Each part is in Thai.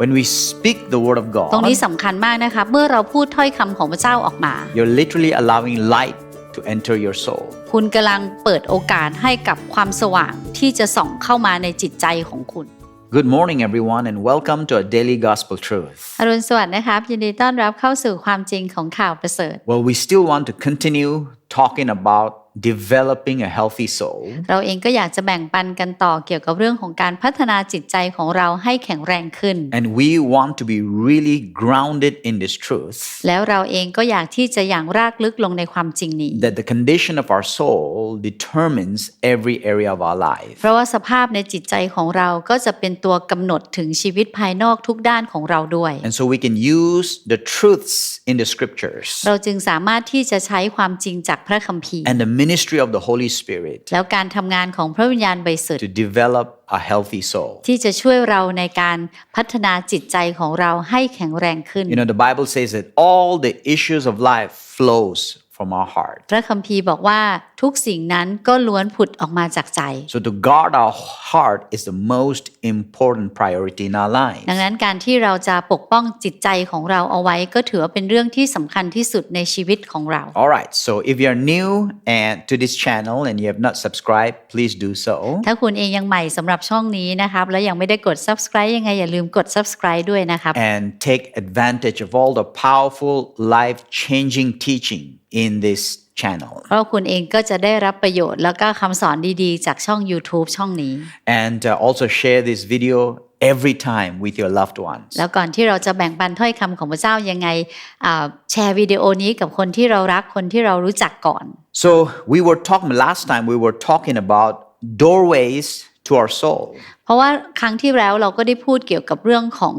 When we speak the word of ตรง God, นี้สำคัญมากนะคะเมื่อเราพูดถ้อยคำของพระเจ้าออกมา you're literally allowing light to enter your soul. คุณกำลังเปิดโอกาสให้กับความสว่างที่จะส่องเข้ามาในจิตใจของคุณ Good morning, everyone, and welcome to a daily gospel truth. อรุณสวัสดิ์นะครับ ยินดีต้อนรับเข้าสู่ความจริงของข่าวประเสริฐ Well, we still want to continue talking about developing a healthy soul. เราเองก็อยากจะแบ่งปันกันต่อเกี่ยวกับเรื่องของการพัฒนาจิตใจของเราให้แข็งแรงขึ้น And we want to be really grounded in this truth แล้วเราเองก็อยากที่จะอย่างรากลึกลงในความจริงนี้ that the condition of our soul determines every area of our life. เพราะว่าสภาพในจิตใจของเราก็จะเป็นตัวกำหนดถึงชีวิตภายนอกทุกด้านของเราด้วย And so we can use the truths in the scriptures เราจึงสามารถที่จะใช้ความจริงจากพระคัมภีร์ and the ministry of the Holy Spirit แล้วการทำงานของพระวิญญาณบริสุทธิ์ to develop a healthy soul. ที่จะช่วยเราในการพัฒนาจิตใจของเราให้แข็งแรงขึ้น You know, the Bible says that all the issues of life flows from our heart. พระคัมภีร์บอกว่า ทุกสิ่งนั้นก็ล้วนผุดออกมาจากใจ So to guard our heart is the most important priority in our lives. ดังนั้นการที่เราจะปกป้องจิตใจของเราเอาไว้ก็ถือว่าเป็นเรื่องที่สำคัญที่สุดในชีวิตของเรา All right, so if you're new and to this channel and you have not subscribed, please do so. ถ้าคุณเองยังใหม่สำหรับช่องนี้นะครับ แล้วยังไม่ได้กด subscribe ยังไงอย่าลืมกด subscribe ด้วยนะครับ and take advantage of all the powerful, life changing teaching in this channel. เพราะคุณเองก็จะได้รับประโยชน์แล้วก็คำสอนดีๆ จากช่อง YouTube ช่องนี้ And uh, also share this video every time with your loved ones. แล้วก่อนที่เราจะแบ่งปันถ้อยคำของพระเจ้ายังไงอ่าแชร์วิดีโอนี้กับคนที่เรารักคนที่เรารู้จักก่อน So we were talking last time, we were talking about doorways to our soul. เพราะว่าครั้งที่แล้วเราก็ได้พูดเกี่ยวกับเรื่องของ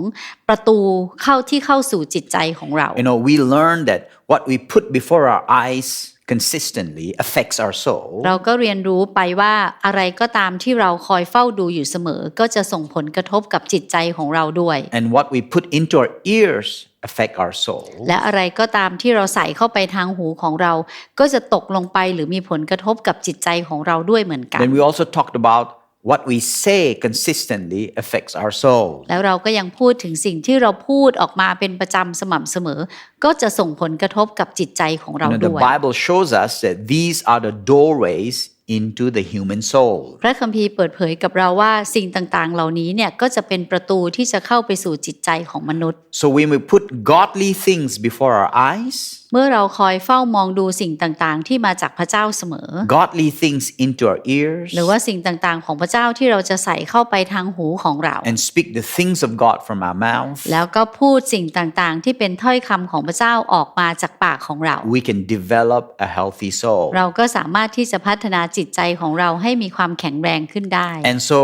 ประตูเข้าที่เข้าสู่จิตใจของเรา You know, we learned that what we put before our eyes consistently affects our soul. เราก็เรียนรู้ไปว่าอะไรก็ตามที่เราคอยเฝ้าดูอยู่เสมอ ก็จะส่งผลกระทบกับจิตใจของเราด้วย And what we put into our ears affect our soul. และอะไรก็ตามที่เราใส่เข้าไปทางหูของเรา ก็จะตกลงไปหรือมีผลกระทบกับจิตใจของเราด้วยเหมือนกัน Then we also talked about what we say consistently affects our soul. แล้วเราก็ยังพูดถึงสิ่งที่เราพูดออกมาเป็นประจำสม่ำเสมอ ก็จะส่งผลกระทบกับจิตใจของเรา You know, ด้ the วย Bible shows us that these are the doorways into the human soul. พระคัมภีร์เปิดเผยกับเราว่าสิ่งต่างๆ เหล่านี้เนี่ยก็จะเป็นประตูที่จะเข้าไปสู่จิตใจของมนุษย์ So when we put godly things before our eyes, เมื่อเราคอยเฝ้ามองดูสิ่งต่างๆ ที่มาจากพระเจ้าเสมอ godly things into our ears, หรือว่าสิ่งต่างๆ ของพระเจ้าที่เราจะใส่เข้าไปทางหูของเรา and speak the things of God from our mouth, แล้วก็พูดสิ่งต่างๆ ที่เป็นถ้อยคำของพระเจ้าออกมาจากปากของเรา we can develop a healthy soul. เราก็สามารถที่จะพัฒนาจิตใจของเราให้มีความแข็งแรงขึ้นได้ And so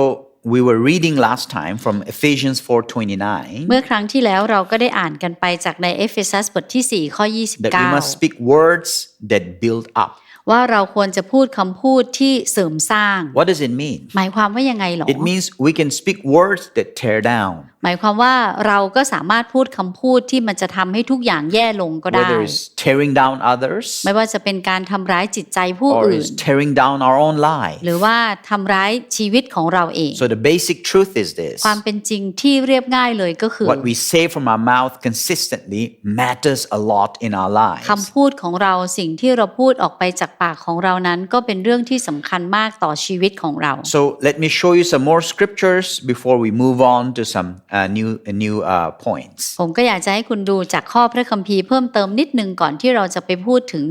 we were reading last time from Ephesians 4:29 เมื่อครั้งที่แล้วเราก็ได้อ่านกันไปจากในเอเฟซัสบทที่ 4 ข้อ that we must 29 speak words that build up. ว่าเราควรจะพูดคำพูดที่เสริมสร้าง What does it mean? หมายความว่ายังไงหรอ It means we can speak words that tear down, หมายความว่าเราก็สามารถพูดคำพูดที่มันจะทำให้ทุกอย่างแย่ลงก็ได้ whether it's tearing down others ไม่ว่าจะเป็นการทำร้ายจิตใจผู้ or อื่น it's tearing down our own life. หรือว่าทำร้ายชีวิตของเราเอง So the basic truth is this ความเป็นจริงที่เรียบง่ายเลยก็คือ what we say from our mouth consistently matters a lot in our lives. คำพูดของเราสิ่งที่เราพูดออกไปจากปากของเรานั้น ก็เป็นเรื่องที่สำคัญมากต่อชีวิตของเรา So let me show you some more scriptures before we move on to some uh, new uh, new uh, points. ผมก็อยากจะให้คุณดูจากข้อพระคัมภีร์เพิ่มเติมนิดนึงก่อนที่เราจะไปพูดถึง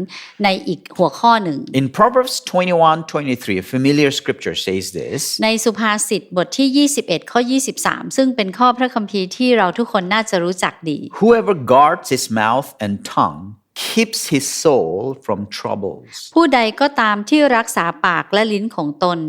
ในอีกหัวข้อหนึ่ง In Proverbs 21:23, a familiar scripture says this. ในสุภาษิตบทที่ 21 ข้อ 23 ซึ่งเป็นข้อพระคัมภีร์ที่เราทุกคนน่าจะรู้จักดี Whoever guards his mouth and tongue keeps his soul from troubles. ผู้ใดก็ตามที่รักษาปากและลิ้นของตน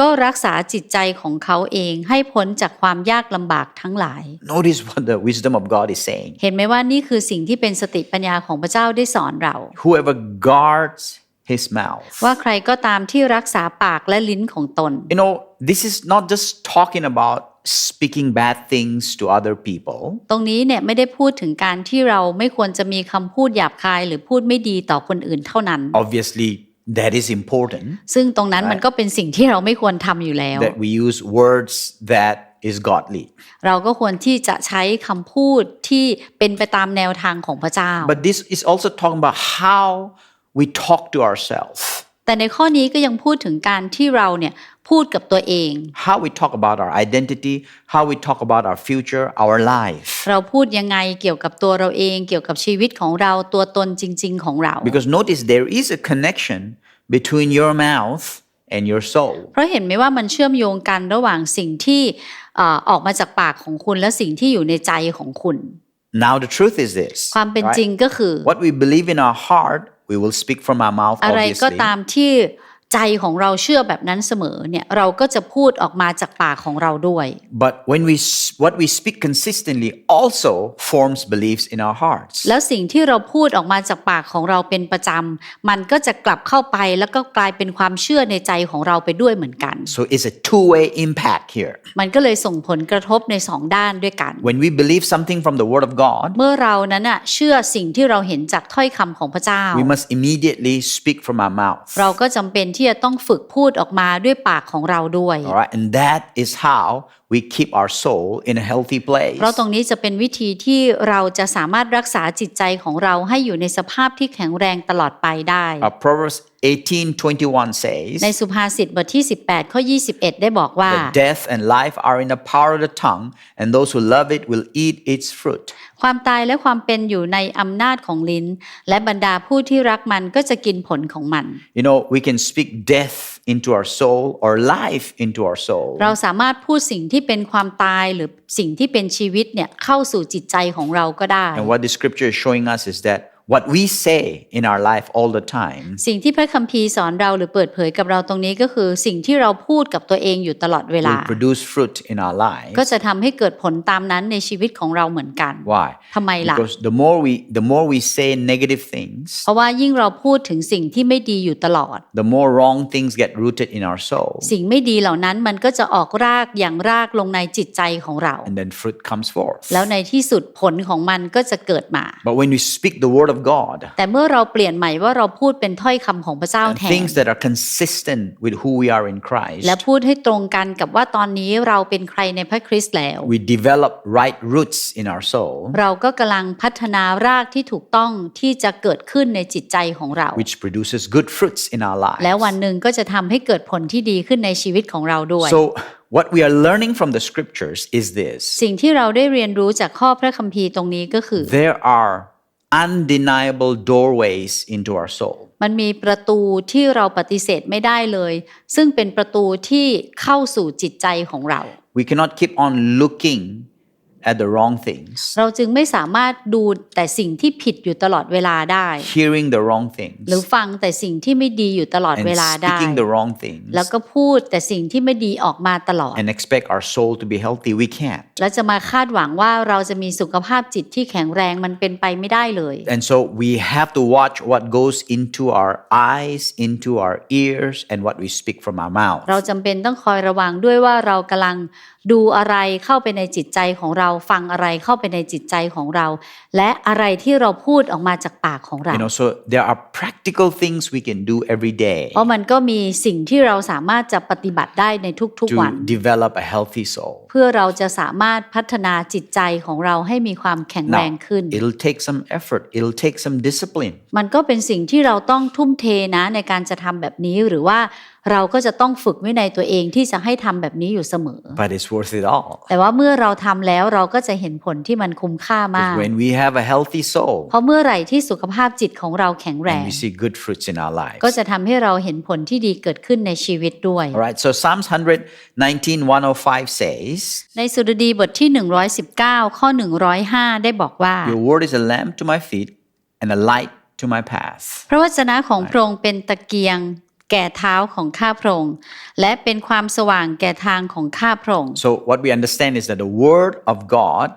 ก็รักษาจิตใจของเขาเองให้พ้นจากความยากลำบากทั้งหลาย Notice what the wisdom of God is saying. เห็นไหมว่านี่คือสิ่งที่เป็นสติปัญญาของพระเจ้าได้สอนเรา Whoever guards his mouth. ว่าใครก็ตามที่รักษาปากและลิ้นของตน You know, this is not just talking about speaking bad things to other people. ตรงนี้เนี่ยไม่ได้พูดถึงการที่เราไม่ควรจะมีคำพูดหยาบคาย หรือพูดไม่ดีต่อคนอื่นเท่านั้น Obviously, that is important ซึ่งตรงนั้นมันก็เป็นสิ่งที่เราไม่ควรทำอยู่แล้ว that we use words that is godly. เราก็ควรที่จะใช้คำพูดที่เป็นไปตามแนวทางของพระเจ้า But this is also talking about how we talk to ourselves, แต่ในข้อนี้ก็ยังพูดถึงการที่เราเนี่ย พูดกับตัวเอง how we talk about our identity, how we talk about our future, our life. เราพูดยังไงเกี่ยวกับตัวเราเองเกี่ยวกับชีวิตของเราตัวตนจริง ๆ ของเรา Because notice there is a connection between your mouth and your soul. เพราะเห็นไหมว่ามันเชื่อมโยงกันระหว่างสิ่งที่เอ่อออกมาจากปากของคุณและสิ่งที่อยู่ในใจของคุณ Now the truth is this. ความเป็น right? จริงก็คือ What we believe in our heart, we will speak from our mouth อะไรก็ obviously. ตามที่ ใจของเราเชื่อแบบนั้นเสมอเนี่ยเราก็จะพูดออกมาจากปากของเราด้วย But when we s- what we speak consistently also forms beliefs in our hearts. แล้วสิ่งที่เราพูดออกมาจากปากของเราเป็นประจำมันก็จะกลับเข้าไปแล้วก็กลายเป็นความเชื่อในใจของเราไปด้วยเหมือนกัน So it's a two-way impact here. มันก็เลยส่งผลกระทบในสองด้านด้วยกัน When we believe something from the Word of God, เมื่อเรานั้นน่ะเชื่อสิ่งที่เราเห็นจากถ้อยคำของพระเจ้า we must immediately speak from our mouth. เราก็จำเป็นที่ที่จะต้องฝึกพูดออกมาด้วยปากของเราด้วย Alright and that is how we keep our soul in a healthy place. เพราะตรงนี้จะเป็นวิธีที่เราจะสามารถรักษาจิตใจของเราให้อยู่ในสภาพที่แข็งแรงตลอดไปได้ Uh, Proverbs 18:21 says, ในสุภาษิตบทที่ 18 ข้อ 21 ได้บอกว่า "That death and life are in the power of the tongue, and those who love it will eat its fruit." ความตายและความเป็นอยู่ในอำนาจของลิ้น และบรรดาผู้ที่รักมันก็จะกินผลของมัน You know, we can speak death into our soul or life into our soul. เราสามารถพูดสิ่งที่ เป็นความตายหรือสิ่งที่เป็นชีวิตเนี่ยเข้าสู่จิตใจของเราก็ได้ And what the scripture is showing us is that what we say in our life all the time สิ่งที่พระคัมภีร์สอนเราหรือเปิดเผยกับเราตรงนี้ก็คือสิ่งที่เราพูดกับตัวเองอยู่ตลอดเวลา will produce fruit in our ก็ lives. จะทำให้เกิดผลตามนั้นในชีวิตของเราเหมือนกัน Why? ทำไมล่ะ Because the more we the more we say negative things, เพราะว่ายิ่งเราพูดถึงสิ่งที่ไม่ดีอยู่ตลอด the more wrong things get rooted in our soul, สิ่งไม่ดีเหล่านั้นมันก็จะออกรากอย่างรากลงในจิตใจของเรา and then fruit comes forth. แล้วในที่สุดผลของมันก็จะเกิดมา But when we speak the word of God, แต่เมื่อเราเปลี่ยนใหม่ว่าเราพูดเป็นถ้อยคำของพระเจ้า and แทน things that are consistent with who we are in Christ, และพูดให้ตรงกันกับว่าตอนนี้เราเป็นใครในพระคริสต์แล้ว we develop right roots in our soul, เราก็กำลังพัฒนารากที่ถูกต้องที่จะเกิดขึ้นในจิตใจของเรา which produces good fruits in our และวัน lives. หนึ่งก็จะทำให้เกิดผลที่ดีขึ้นในชีวิตของเราด้วย So, what we are learning from the scriptures is this สิ่งที่เราได้เรียนรู้จากข้อพระคัมภีร์ตรงนี้ก็คือ there are undeniable doorways into our soul. มันมีประตูที่เราปฏิเสธไม่ได้เลย ซึ่งเป็นประตูที่เข้าสู่จิตใจของเรา We cannot keep on looking at the wrong things, เราจึงไม่สามารถดูแต่สิ่งที่ผิดอยู่ตลอดเวลาได้ hearing the wrong things, หรือฟังแต่สิ่งที่ไม่ดีอยู่ตลอด and เวลาได้ speaking the wrong things, แล้วก็พูดแต่สิ่งที่ไม่ดีออกมาตลอด and expect our soul to be healthy. We can't. แล้วจะมาคาดหวังว่าเราจะมีสุขภาพจิตที่แข็งแรงมันเป็นไปไม่ได้เลย And so we have to watch what goes into our eyes, into our ears, and what we speak from our mouth. เราจำเป็นต้องคอยระวังด้วยว่าเรากำลัง ดูอะไรเข้าไปในจิตใจของเราฟังอะไรเข้าไปในจิตใจของเรา และอะไรที่เราพูดออกมาจากปากของเรา You know, so there are practical things we can do every day เพราะมันก็มีสิ่งที่เราสามารถจะปฏิบัติได้ในทุกๆวัน to develop a healthy soul. เพื่อเราจะสามารถพัฒนาจิตใจของเราให้มีความแข็งแรง Now, ขึ้น it'll take some effort, it'll take some discipline. มันก็เป็นสิ่งที่เราต้องทุ่มเทนะในการจะทำแบบนี้หรือว่า เราก็จะต้องฝึกวินัยตัวเองที่จะให้ทำแบบนี้อยู่เสมอ but it's worth it all. แต่ว่าเมื่อเราทำแล้วเราก็จะเห็นผลที่มันคุ้มค่ามาก When we have a healthy soul เพราะเมื่อไหร่ที่สุขภาพจิตของเราแข็งแรง and we see good fruits in our ก็ lives. จะทำให้เราเห็นผลที่ดีเกิดขึ้นในชีวิตด้วย All right, so Psalms 119, 105 says, ในสุดดีบทที่ 119 ข้อ 105 ได้บอกว่า Your word is a lamp to my feet and a light to my path. พระวจนะของพระองค์เป็นตะเกียง แก่เท้าของข้าพระองค์และเป็นความสว่างแก่ทางของข้าพระองค์ So, what we understand is that the word of God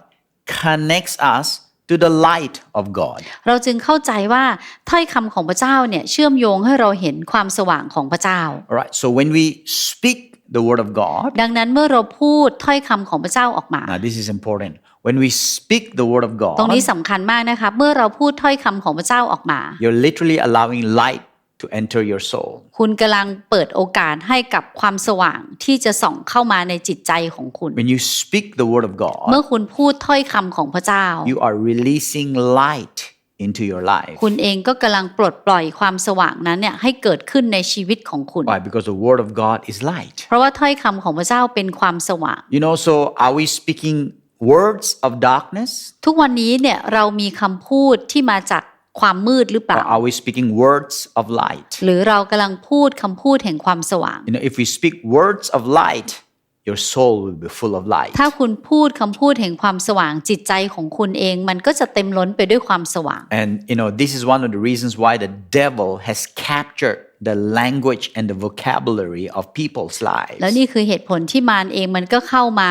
connects us to the light of God. เราจึงเข้าใจว่าถ้อยคำของพระเจ้าเนี่ยเชื่อมโยงให้เราเห็นความสว่างของพระเจ้า All right, so when we speak the word of God, ดังนั้นเมื่อเราพูดถ้อยคำของพระเจ้าออกมา now this is important. When we speak the word of ตรง God, นี้สำคัญมากนะคะเมื่อเราพูดถ้อยคำของพระเจ้าออกมา you're literally allowing light to enter your soul. คุณกำลังเปิดโอกาสให้กับความสว่างที่จะส่องเข้ามาในจิตใจของคุณ When you speak the word of เมื่อ God, คุณพูดถ้อยคำของพระเจ้า you are releasing light into your life. คุณเองก็กำลังปลดปล่อยความสว่างนั้นเนี่ยให้เกิดขึ้นในชีวิตของคุณ Why? Because the word of God is light. เพราะว่าถ้อยคำของพระเจ้าเป็นความสว่าง You know, so are we speaking words of darkness ทุกวันนี้เนี่ยเรามีคำพูดที่มาจาก ความมืดหรือเป or ล่า are we speaking words of light? หรือเรากำลังพูดคำพูดแห่งความสว่าง You know, if we speak words of light, your soul will be full of light. ถ้าคุณพูดคำพูดแห่งความสว่างจิตใจของคุณเอง มันก็จะเต็มล้นไปด้วยความสว่าง And you know, this is one of the reasons why the devil has captured the language and the vocabulary of people's lives. แล้วนี่คือเหตุผลที่มารเองมันก็เข้ามา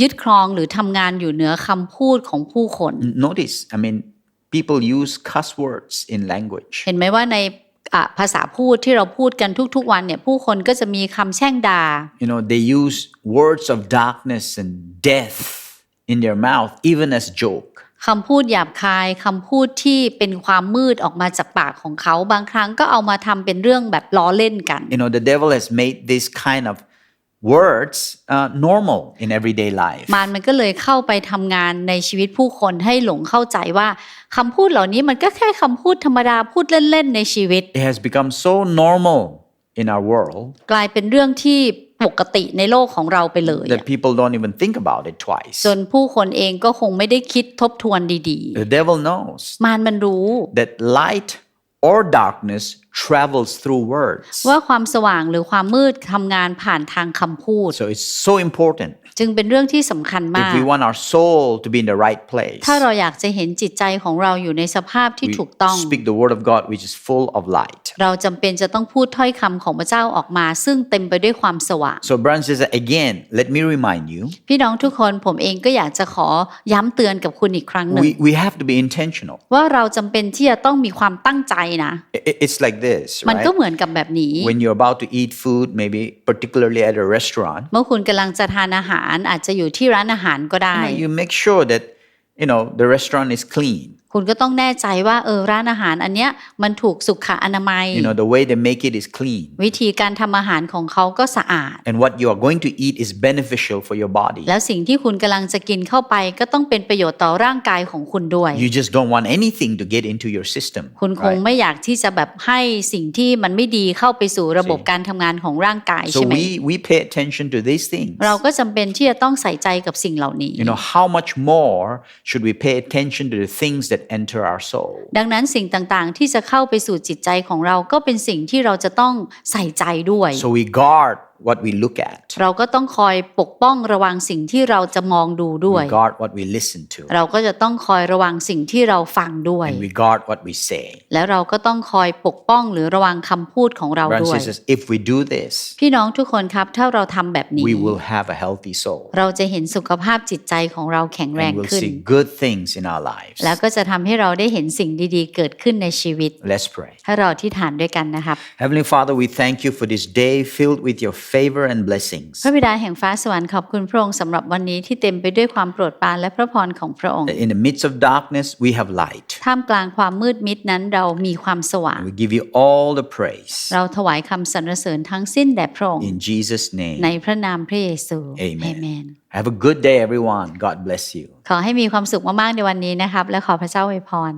ยึดครองหรือทำงานอยู่เหนือคำพูดของผู้คน Notice, I mean, people use cuss words in language. เห็นไหมว่าในอะภาษาพูดที่เราพูดกันทุกๆวันเนี่ยผู้คนก็จะมีคำแช่งด่า You know, they use words of darkness and death in their mouth, even as joke. คำพูดหยาบคายคำพูดที่เป็นความมืดออกมาจากปากของเขาบางครั้งก็เอามาทำเป็นเรื่องแบบล้อเล่นกัน You know, the devil has made this kind of words uh, normal in everyday life. มารมันก็เลยเข้าไปทำงานในชีวิตผู้คนให้หลงเข้าใจว่า คำพูดเหล่านี้มันก็แค่คำพูดธรรมดาพูดเล่นๆในชีวิต It has become so normal in our world กลายเป็นเรื่องที่ปกติในโลกของเราไปเลย that people don't even think about it twice. จนผู้คนเองก็คงไม่ได้คิดทบทวนดี The devil knows ๆมารมันรู้ that light or darkness travels through words. ว่าความสว่างหรือความมืดทำงานผ่านทางคำพูด So it's so important จึงเป็นเรื่องที่สำคัญมาก if we want our soul to be in the right place. ถ้าเราอยากจะเห็นจิตใจของเราอยู่ในสภาพที่ We ถูกต้อง speak the word of God which is full of light. เราจำเป็นจะต้องพูดถ้อยคำของพระเจ้าออกมา ซึ่งเต็มไปด้วยความสว่าง So brothers and sisters, again, let me remind you, พี่น้องทุกคนผมเองก็อยากจะขอย้ำเตือนกับคุณอีกครั้งหนึ่ง we, we have to be intentional. ว่าเราจำเป็นที่จะต้องมีความตั้งใจนะ I- i- It's like this, มัน right? ก็เหมือนกับแบบนี้ When you're about to eat food, maybe particularly at a restaurant, เมื่อคุณกำลังจะทานอาหารารอาจจะอยู่ที่ร้านอาหารก็ได้ you, know, you make sure that you know the restaurant is clean. คุณก็ต้องแน่ใจว่าเออร้านอาหารอันเนี้ยมันถูกสุขอนามัย You know the way they make it is clean, วิธีการทำอาหารของเขาก็สะอาด and what you are going to eat is beneficial for your body. แล้วสิ่งที่คุณกำลังจะกินเข้าไปก็ต้องเป็นประโยชน์ต่อร่างกายของคุณด้วย You just don't want anything to get into your system. คุณคง right? ไม่อยากที่จะแบบให้สิ่งที่มันไม่ดีเข้าไปสู่ระบบการทำงานของร่างกาย So ใช่ไหม we we pay attention to these things. เราก็จำเป็นที่จะต้องใส่ใจกับสิ่งเหล่านี้ You know how much more should we pay attention to the things that enter our soul? ดังนั้นสิ่งต่างๆ ที่จะเข้าไปสู่จิตใจของเราก็เป็นสิ่งที่เราจะต้องใส่ใจด้วย So we guard what we look at. เราก็ต้องคอยปกป้องระวังสิ่งที่เราจะมองดูด้วย We guard what we listen to. เราก็จะต้องคอยระวังสิ่งที่เราฟังด้วย And we guard what we say. แล้วเราก็ต้องคอยปกป้องหรือระวังคำพูดของเรา Brothers ด้วย and sisters, if we do this, พี่น้องทุกคนครับถ้าเราทำแบบนี้ we will have a healthy soul. เราจะเห็นสุขภาพจิตใจของเราแข็งแรง And we'll ขึ้น see good things in our lives. แล้วก็จะทำให้เราได้เห็นสิ่งดีๆ เกิดขึ้นในชีวิต Let's pray. ให้เราที่ฐานด้วยกันนะครับ Heavenly Father, we thank you for this day filled with your favor and blessings. พระบิดาแห่งฟ้าสวรรค์ขอบคุณพระองค์สำหรับวันนี้ที่เต็มไปด้วยความโปรดปรานและพระพรของพระองค์ In the midst of darkness, we have light. ท่ามกลางความมืดมิดนั้นเรามีความสว่าง We give you all the praise. เราถวายคำสรรเสริญทั้งสิ้นแด่พระองค์ In Jesus' ใน name. พระนามพระเยซู Amen. Amen Have a good day, everyone. God bless you. ขอให้มีความสุขมากๆในวันนี้นะครับ และขอพระเจ้าอวยพร